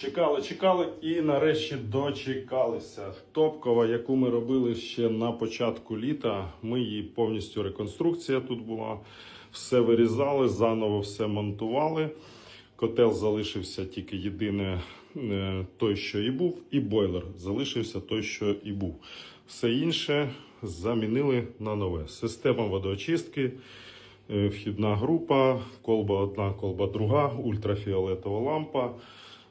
Чекали, чекали і нарешті дочекалися. Топкова, яку ми робили ще на початку літа. Ми її повністю реконструкція тут була. Все вирізали, заново все монтували. Котел залишився тільки єдине е, той, що і був, і бойлер залишився той, що і був. Все інше замінили на нове. Система водоочистки, е, вхідна група, колба одна, колба друга, ультрафіолетова лампа,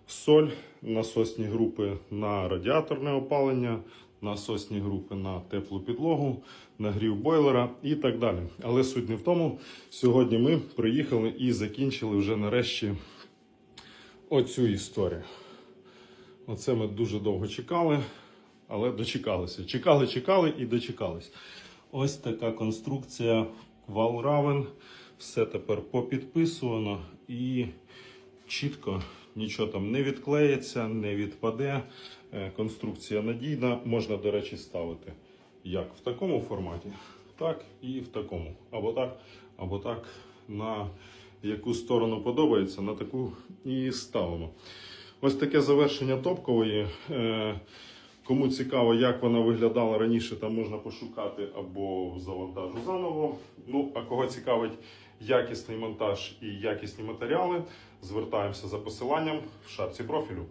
соль, насосні групи на радіаторне опалення, насосні групи на теплу підлогу, нагрів бойлера і так далі. Але суть не в тому. Сьогодні ми приїхали і закінчили вже нарешті оцю історію. Оце ми дуже довго чекали, але дочекалися. Чекали, чекали і дочекались. Ось така конструкція Валравен. Все тепер попідписувано і чітко нічого там не відклеїться, не відпаде. Е, Конструкція надійна. Можна, до речі, ставити як в такому форматі, так і в такому. Або так, або так. На яку сторону подобається, на таку і ставимо. Ось таке завершення топкової. Кому цікаво, як вона виглядала раніше, там можна пошукати або завантажу заново. Ну, а кого цікавить якісний монтаж і якісні матеріали, звертаємося за посиланням в шапці профілю.